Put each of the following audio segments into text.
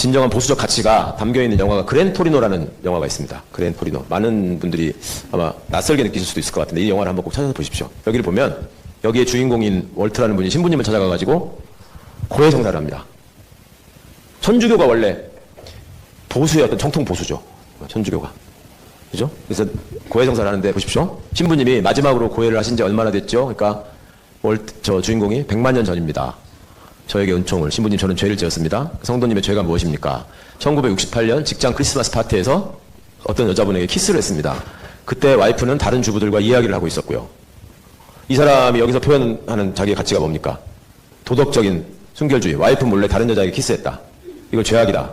진정한 보수적 가치가 담겨 있는 영화가 그랜 토리노라는 영화가 있습니다. 그랜 토리노. 많은 분들이 아마 낯설게 느끼실 수도 있을 것 같은데 이 영화를 한번 꼭 찾아서 보십시오. 여기를 보면 여기에 주인공인 월트라는 분이 신부님을 찾아가 가지고 고해 성사를 합니다. 천주교가 원래 보수의 어떤 정통 보수죠. 천주교가. 그죠? 그래서 고해 성사를 하는데 보십시오. 신부님이 마지막으로 고해를 하신 지 얼마나 됐죠? 그러니까 월, 저 주인공이 100만 년 전입니다. 저에게 은총을 신부님 저는 죄를 지었습니다. 성도님의 죄가 무엇입니까? 1968년 직장 크리스마스 파티에서 어떤 여자분에게 키스를 했습니다. 그때 와이프는 다른 주부들과 이야기를 하고 있었고요. 이 사람이 여기서 표현하는 자기의 가치가 뭡니까? 도덕적인 순결주의. 와이프 몰래 다른 여자에게 키스했다. 이거 죄악이다.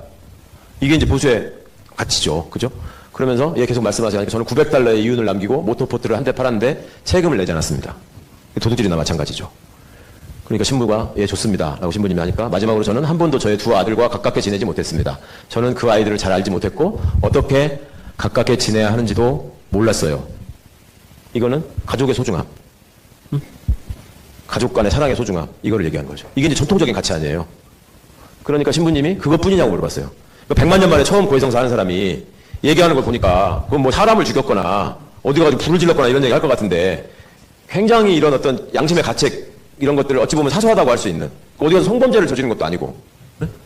이게 이제 보수의 가치죠. 그죠? 그러면서 얘 계속 말씀하시니까 저는 900달러의 이윤을 남기고 모터포트를 한 대 팔았는데 세금을 내지 않았습니다. 도둑질이나 마찬가지죠. 그러니까 신부가 예 좋습니다 라고 신부님이 하니까 마지막으로 저는 한 번도 저의 두 아들과 가깝게 지내지 못했습니다. 저는 그 아이들을 잘 알지 못했고 어떻게 가깝게 지내야 하는지도 몰랐어요. 이거는 가족의 소중함. 음? 가족 간의 사랑의 소중함. 이거를 얘기하는 거죠. 이게 이제 전통적인 가치 아니에요. 그러니까 신부님이 그것뿐이냐고 물어봤어요. 그러니까 100만 년 만에 처음 고해성사 하는 사람이 얘기하는 걸 보니까 그건 뭐 사람을 죽였거나 어디 가지고 불을 질렀거나 이런 얘기 할 것 같은데 굉장히 이런 어떤 양심의 가책 이런 것들을 어찌 보면 사소하다고 할 수 있는 어디 가서 성범죄를 저지른 것도 아니고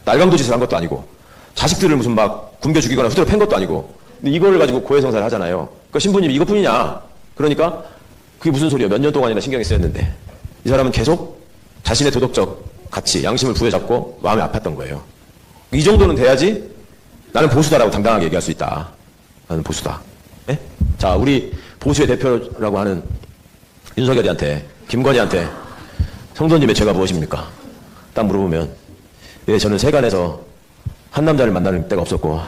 날강도 짓을 한 것도 아니고 자식들을 무슨 막 굶겨 죽이거나 후드로 팬 것도 아니고 근데 이거를 가지고 고해성사를 하잖아요. 그러니까 신부님이 이것뿐이냐? 그러니까 그게 무슨 소리야? 몇 년 동안이나 신경이 쓰였는데 이 사람은 계속 자신의 도덕적 가치, 양심을 부여잡고 마음이 아팠던 거예요. 이 정도는 돼야지 나는 보수다라고 당당하게 얘기할 수 있다. 나는 보수다. 예? 자, 우리 보수의 대표라고 하는 윤석열이한테, 김건희한테 성도님의 죄가 무엇입니까? 딱 물어보면, 예, 저는 세간에서 한 남자를 만나는 때가 없었고,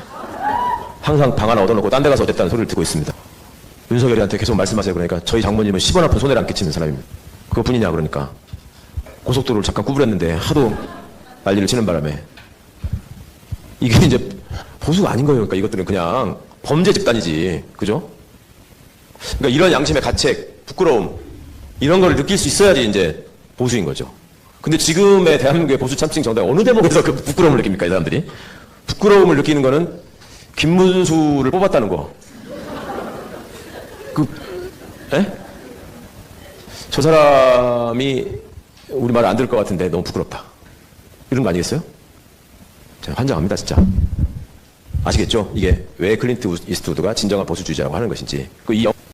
항상 방 하나 얻어놓고 딴 데 가서 어땠다는 소리를 듣고 있습니다. 윤석열이한테 계속 말씀하세요. 그러니까 저희 장모님은 10원 아픈 손해를 안 끼치는 사람입니다. 그것뿐이냐 그러니까 고속도로를 잠깐 구부렸는데 하도 난리를 치는 바람에 이게 이제 보수가 아닌 거예요. 그러니까 이것들은 그냥 범죄 집단이지. 그죠? 그러니까 이런 양심의 가책, 부끄러움, 이런 걸 느낄 수 있어야지 이제 보수인 거죠. 근데 지금의 대한민국의 보수 참칭 정당 어느 대목에서 그 부끄러움을 느낍니까, 이 사람들이? 부끄러움을 느끼는 거는 김문수를 뽑았다는 거. 그, 에? 저 사람이 우리 말 안 들을 것 같은데 너무 부끄럽다. 이런 거 아니겠어요? 제가 환장합니다, 진짜. 아시겠죠? 이게 왜 클린트 이스트우드가 진정한 보수주의자라고 하는 것인지. 그 이